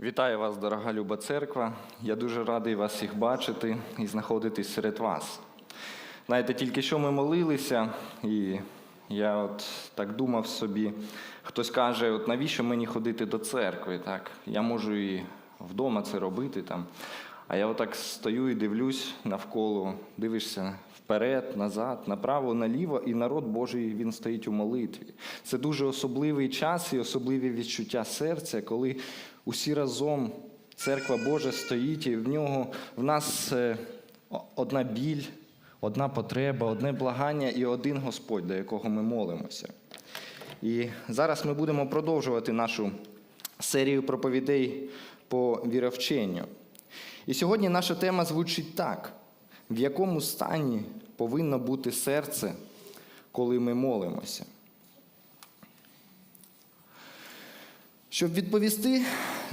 Вітаю вас, дорога Люба Церква. Я дуже радий вас всіх бачити і знаходитись серед вас. Знаєте, тільки що ми молилися, і я от так думав собі, хтось каже, от навіщо мені ходити до церкви? Так? Я можу і вдома це робити там. А я отак стою і дивлюсь навколо, дивишся вперед, назад, направо, наліво, і народ Божий він стоїть у молитві. Це дуже особливий час і особливі відчуття серця, коли усі разом церква Божа стоїть, і в нього в нас е, одна біль, одна потреба, одне благання і один Господь, до якого ми молимося. І зараз ми будемо продовжувати нашу серію проповідей по віровченню. І сьогодні наша тема звучить так: в якому стані повинно бути серце, коли ми молимося? Щоб відповісти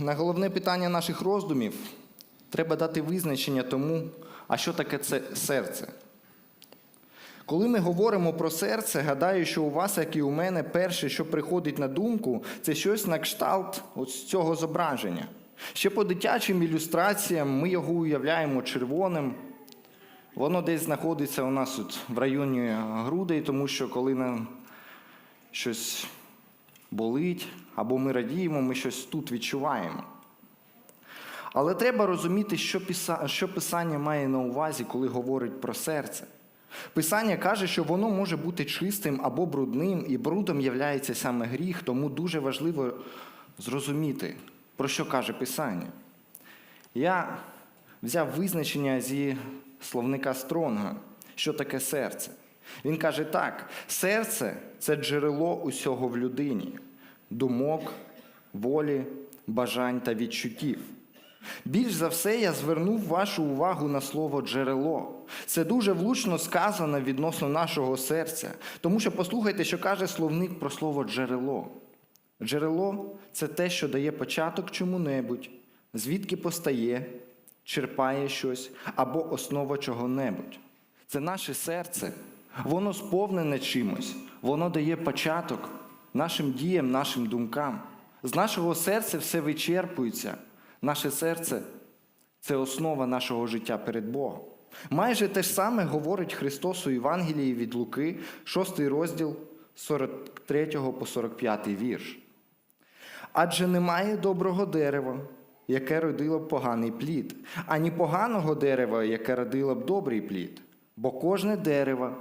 на головне питання наших роздумів, треба дати визначення тому, а що таке це серце. Коли ми говоримо про серце, гадаю, що у вас, як і у мене, перше, що приходить на думку, це щось на кшталт ось цього зображення. Ще по дитячим ілюстраціям ми його уявляємо червоним. Воно десь знаходиться у нас тут в районі грудей, тому що коли нам щось болить або ми радіємо, ми щось тут відчуваємо. Але треба розуміти, що писання має на увазі, коли говорить про серце. Писання каже, що воно може бути чистим або брудним, і брудом являється саме гріх, тому дуже важливо зрозуміти, про що каже Писання. Я взяв визначення зі словника Стронга, що таке серце. Він каже так: серце це джерело усього в людині, думок, волі, бажань та відчуттів. Більш за все, я звернув вашу увагу на слово джерело. Це дуже влучно сказано відносно нашого серця, тому що послухайте, що каже словник про слово джерело. Джерело це те, що дає початок чому-небудь, звідки постає, черпає щось або основа чого-небудь. Це наше серце. Воно сповнене чимось, воно дає початок нашим діям, нашим думкам. З нашого серця все вичерпується. Наше серце це основа нашого життя перед Богом. Майже те ж саме говорить Христос у Євангелії від Луки, 6 розділ 43 по 45 вірш. Адже немає доброго дерева, яке родило б поганий плід, ані поганого дерева, яке родило б добрий плід. Бо кожне дерево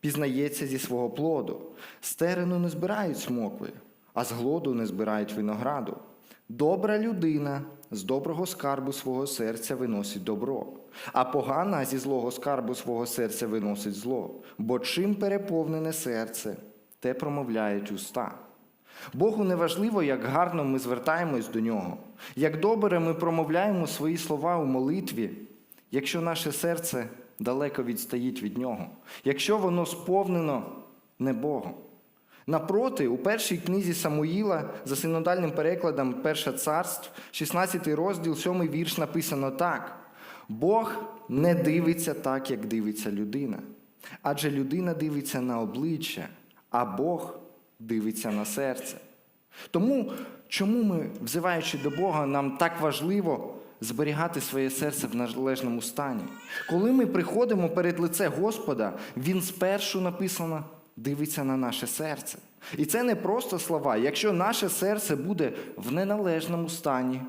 пізнається зі свого плоду. З терену не збирають смокви, а з глоду не збирають винограду. Добра людина з доброго скарбу свого серця виносить добро, а погана зі злого скарбу свого серця виносить зло. Бо чим переповнене серце, те промовляють уста. Богу не важливо, як гарно ми звертаємось до нього, як добре ми промовляємо свої слова у молитві, якщо наше серце далеко відстоїть від нього, якщо воно сповнено не Богом. Напроти, у першій книзі Самуїла за синодальним перекладом Перша царств, 16 розділ, 7 вірш написано так: Бог не дивиться так, як дивиться людина. Адже людина дивиться на обличчя, а Бог дивиться на серце. Тому, чому ми, взиваючи до Бога, нам так важливо зберігати своє серце в належному стані? Коли ми приходимо перед лице Господа, Він спершу написано дивиться на наше серце. І це не просто слова. Якщо наше серце буде в неналежному стані,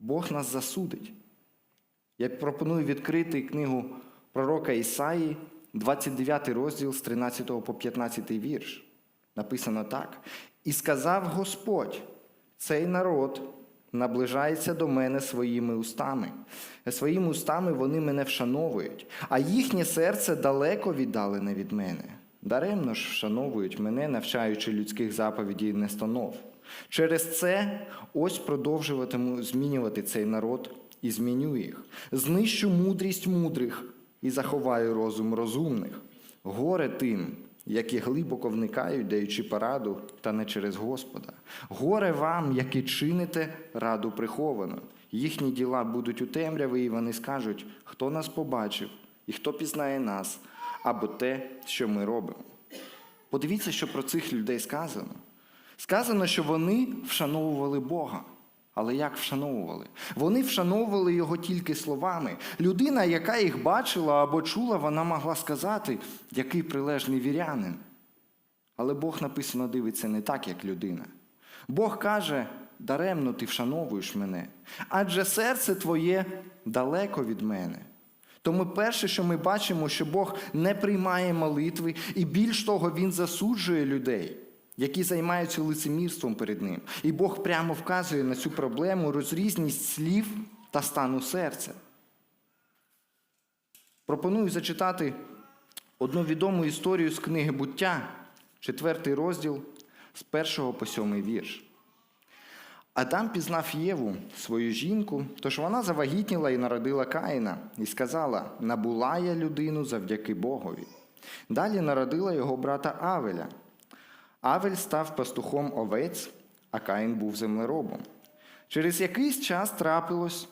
Бог нас засудить. Я пропоную відкрити книгу пророка Ісаї, 29 розділ з 13 по 15 вірш. Написано так: І сказав Господь, цей народ наближається до мене своїми устами. Своїми устами вони мене вшановують, а їхнє серце далеко віддалене від мене. Даремно ж вшановують мене, навчаючи людських заповідей нестанов. Через це ось продовжуватиму змінювати цей народ і зміню їх. Знищу мудрість мудрих і заховаю розум розумних. Горе тим, які глибоко вникають, даючи пораду, та не через Господа. Горе вам, які чините раду приховану. Їхні діла будуть у темряві, і вони скажуть, хто нас побачив і хто пізнає нас, або те, що ми робимо. Подивіться, що про цих людей сказано. Сказано, що вони вшановували Бога. Але як вшановували? Вони вшановували його тільки словами. Людина, яка їх бачила або чула, вона могла сказати, який прилежний вірянин. Але Бог написано дивиться не так, як людина. Бог каже: даремно ти вшановуєш мене, адже серце твоє далеко від мене. Тому перше, що ми бачимо, що Бог не приймає молитви, і більш того, Він засуджує людей, які займаються лицемірством перед ним. І Бог прямо вказує на цю проблему розрізність слів та стану серця. Пропоную зачитати одну відому історію з книги буття, четвертий розділ з першого по сьомий вірш. Адам пізнав Єву, свою жінку, тож вона завагітніла і народила Каїна, і сказала: Набула я людину завдяки Богові. Далі народила його брата Авеля. Авель став пастухом овець, а Каїн був землеробом. Через якийсь час трапилось,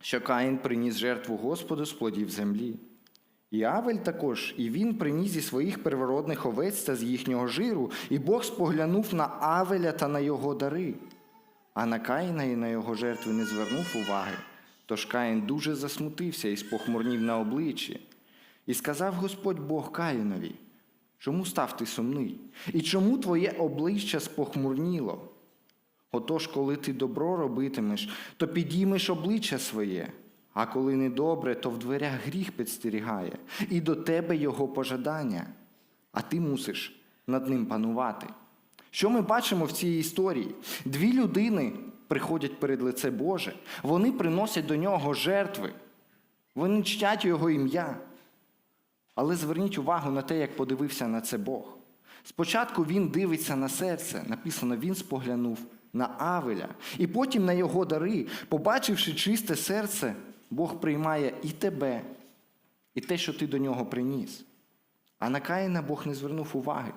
що Каїн приніс жертву Господу з плодів землі. І Авель також, і він приніс зі своїх первородних овець та з їхнього жиру, і Бог споглянув на Авеля та на його дари. А на Каїна і на його жертви не звернув уваги. Тож Каїн дуже засмутився і спохмурнів на обличчі. І сказав Господь Бог Каїнові, чому став ти сумний? І чому твоє обличчя спохмурніло? Отож, коли ти добро робитимеш, то підіймеш обличчя своє, а коли недобре, то в дверях гріх підстерігає, і до тебе його пожадання, а ти мусиш над ним панувати. Що ми бачимо в цій історії? Дві людини приходять перед лице Боже, вони приносять до нього жертви, вони чтять його ім'я. Але зверніть увагу на те, як подивився на це Бог. Спочатку він дивиться на серце, написано, він споглянув на Авеля, і потім на його дари, побачивши чисте серце, Бог приймає і тебе, і те, що ти до нього приніс. А на Каїна Бог не звернув уваги.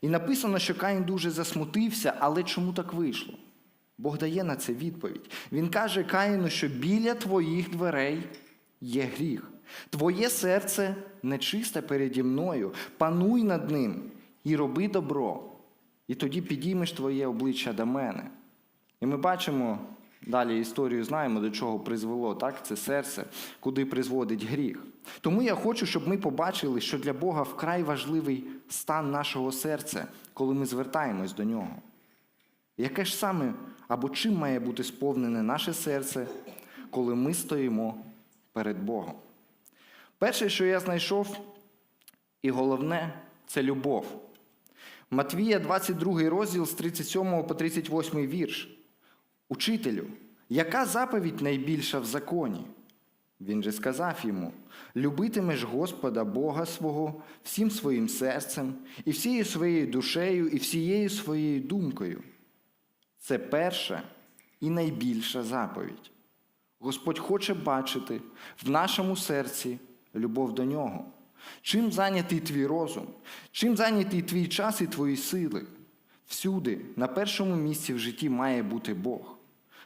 І написано, що Каїн дуже засмутився, але чому так вийшло? Бог дає на це відповідь. Він каже Каїну, що біля твоїх дверей є гріх. Твоє серце нечисте переді мною. Пануй над ним і роби добро. І тоді підіймеш твоє обличчя до мене. І ми бачимо далі історію, знаємо, до чого призвело так? це серце, куди призводить гріх. Тому я хочу, щоб ми побачили, що для Бога вкрай важливий стан нашого серця, коли ми звертаємось до нього. Яке ж саме або чим має бути сповнене наше серце, коли ми стоїмо перед Богом? Перше, що я знайшов, і головне, це любов. Матвія, 22 розділ з 37 по 38 вірш. Учителю, яка заповідь найбільша в законі? Він же сказав йому: любитимеш Господа Бога свого всім своїм серцем, і всією своєю душею, і всією своєю думкою. Це перша і найбільша заповідь. Господь хоче бачити в нашому серці любов до нього. Чим зайнятий твій розум, чим зайнятий твій час і твої сили? Всюди, на першому місці в житті має бути Бог.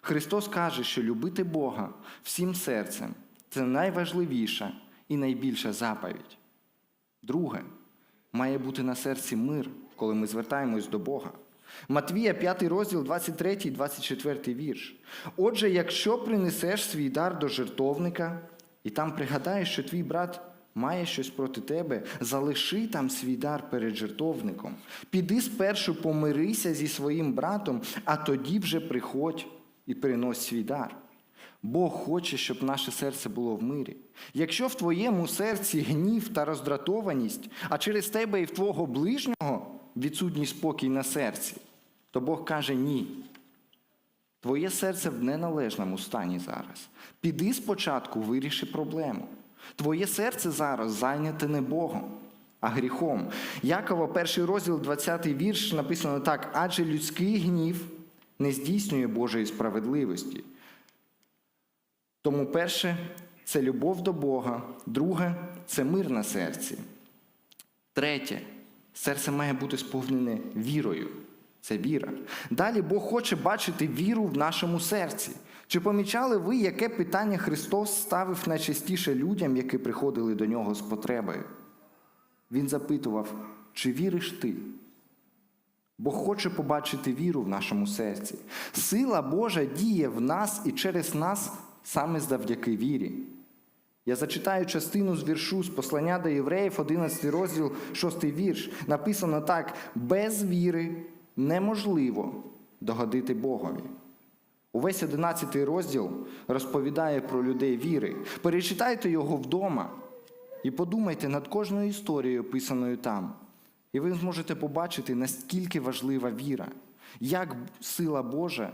Христос каже, що любити Бога всім серцем це найважливіша і найбільша заповідь. Друге, має бути на серці мир, коли ми звертаємось до Бога. Матвія, 5 розділ, 23, 24 вірш. Отже, якщо принесеш свій дар до жертовника, і там пригадаєш, що твій брат має щось проти тебе, залиши там свій дар перед жертовником. Піди спершу помирися зі своїм братом, а тоді вже приходь і принось свій дар. Бог хоче, щоб наше серце було в мирі. Якщо в твоєму серці гнів та роздратованість, а через тебе і в твого ближнього відсутній спокій на серці, то Бог каже ні. Твоє серце в неналежному стані зараз. Піди спочатку, виріши проблему. Твоє серце зараз зайняте не Богом, а гріхом. Якова, перший розділ, 20 вірш, написано так: адже людський гнів не здійснює Божої справедливості. Тому перше це любов до Бога, друге це мир на серці. Третє, серце має бути сповнене вірою. Це віра. Далі Бог хоче бачити віру в нашому серці. Чи помічали ви, яке питання Христос ставив найчастіше людям, які приходили до нього з потребою? Він запитував, чи віриш ти? Бог хоче побачити віру в нашому серці. Сила Божа діє в нас і через нас саме завдяки вірі. Я зачитаю частину з віршу з послання до євреїв, 11 розділ, 6 вірш. Написано так: без віри неможливо догодити Богові. Увесь 11 розділ розповідає про людей віри. Перечитайте його вдома і подумайте над кожною історією, описаною там. І ви зможете побачити, наскільки важлива віра, як сила Божа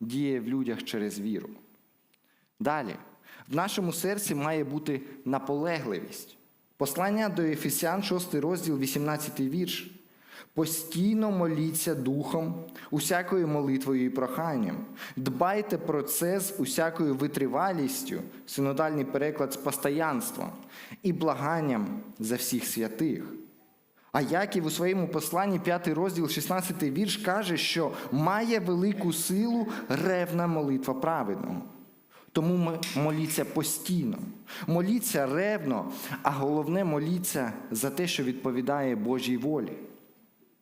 діє в людях через віру. Далі, в нашому серці має бути наполегливість. Послання до Ефесян, 6 розділ, 18 вірш. Постійно моліться духом, усякою молитвою і проханням. Дбайте про це з усякою витривалістю, синодальний переклад з постоянством і благанням за всіх святих. А Яків у своєму посланні, 5 розділ, 16 вірш, каже, що має велику силу ревна молитва праведного. Тому моліться постійно, моліться ревно, а головне моліться за те, що відповідає Божій волі.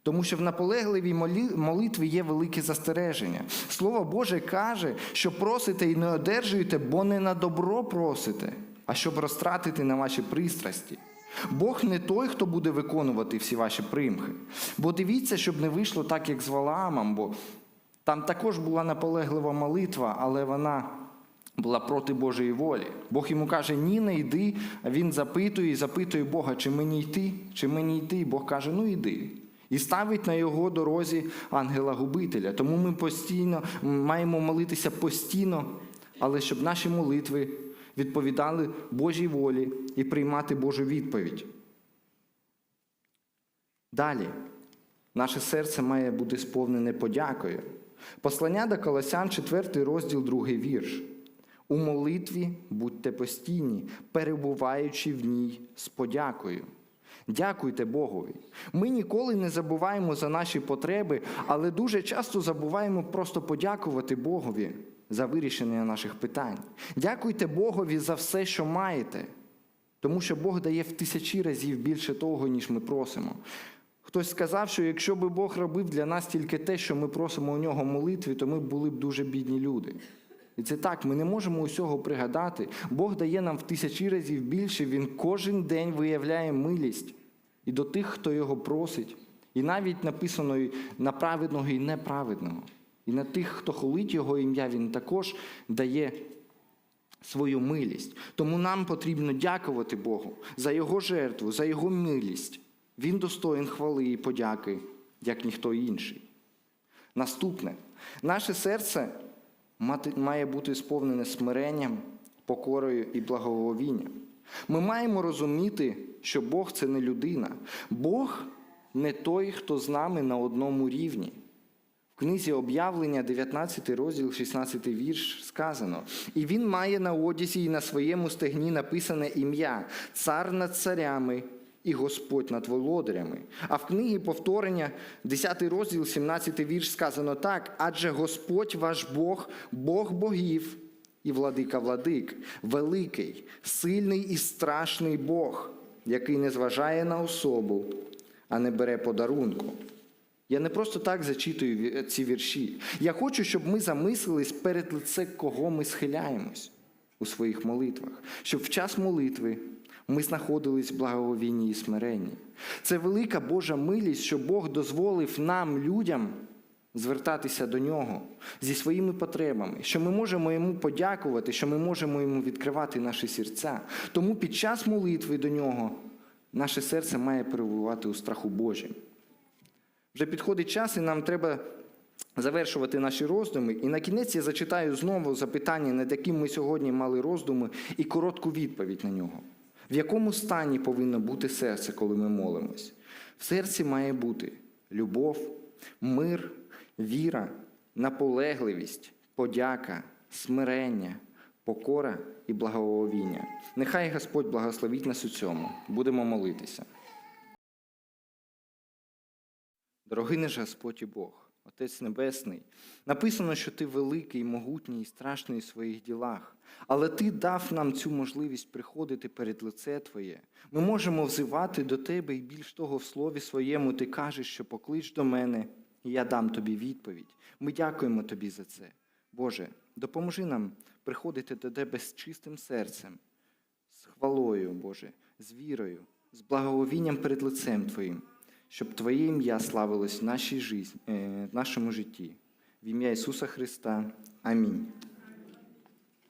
Тому що в наполегливій молитві є велике застереження. Слово Боже каже, що просите і не одержуєте, бо не на добро просите, а щоб розтратити на ваші пристрасті. Бог не той, хто буде виконувати всі ваші примхи. Бо дивіться, щоб не вийшло так, як з Валаамом, бо там також була наполеглива молитва, але вона була проти Божої волі. Бог йому каже, ні, не йди. А він запитує і запитує Бога, чи мені йти, чи мені йти. Бог каже, ну йди. І ставить на його дорозі ангела-губителя. Тому ми постійно маємо молитися постійно, але щоб наші молитви відповідали Божій волі і приймати Божу відповідь. Далі, наше серце має бути сповнене подякою. Послання до Колосян, 4 розділ, 2 вірш. У молитві будьте постійні, перебуваючи в ній з подякою. Дякуйте Богові. Ми ніколи не забуваємо за наші потреби, але дуже часто забуваємо просто подякувати Богові за вирішення наших питань. Дякуйте Богові за все, що маєте, тому що Бог дає в тисячі разів більше того, ніж ми просимо. Хтось сказав, що якщо би Бог робив для нас тільки те, що ми просимо у нього молитві, то ми були б дуже бідні люди. І це так, ми не можемо усього пригадати. Бог дає нам в тисячі разів більше, Він кожен день виявляє милість і до тих, хто його просить. І навіть написано на праведного і неправедного. І на тих, хто холить його ім'я, він також дає свою милість. Тому нам потрібно дякувати Богу за Його жертву, за Його милість. Він достоїн хвали і подяки, як ніхто інший. Наступне, наше серце має бути сповнене смиренням, покорою і благоговінням. Ми маємо розуміти, що Бог це не людина. Бог не той, хто з нами на одному рівні. В книзі об'явлення, 19 розділ, 16 вірш сказано. І він має на одязі і на своєму стегні написане ім'я Цар над царями і Господь над володарями. А в книгі повторення, 10 розділ, 17 вірш сказано так: адже Господь ваш Бог, Бог богів і владика владик, великий, сильний і страшний Бог, який не зважає на особу, а не бере подарунку. Я не просто так зачитую ці вірші. Я хочу, щоб ми замислились перед лице, кого ми схиляємось у своїх молитвах, щоб в час молитви ми знаходились в благовінні і смиренні. Це велика Божа милість, що Бог дозволив нам, людям, звертатися до нього зі своїми потребами, що ми можемо йому подякувати, що ми можемо йому відкривати наші серця. Тому під час молитви до нього наше серце має перебувати у страху Божім. Вже підходить час, і нам треба завершувати наші роздуми. І на кінець я зачитаю знову запитання, над яким ми сьогодні мали роздуми, і коротку відповідь на нього. В якому стані повинно бути серце, коли ми молимось? В серці має бути любов, мир, віра, наполегливість, подяка, смирення, покора і благоговіння. Нехай Господь благословить нас у цьому. Будемо молитися. Дорогий наш Господь і Бог, Отець Небесний, написано, що Ти великий, могутній і страшний у своїх ділах, але Ти дав нам цю можливість приходити перед лице Твоє. Ми можемо взивати до Тебе, і більш того, в слові своєму Ти кажеш, що поклич до мене, і я дам тобі відповідь. Ми дякуємо тобі за це. Боже, допоможи нам приходити до тебе з чистим серцем, з хвалою, Боже, з вірою, з благовінням перед лицем Твоїм, щоб Твоє ім'я славилось в нашій житті, в нашому житті. В ім'я Ісуса Христа. Амінь.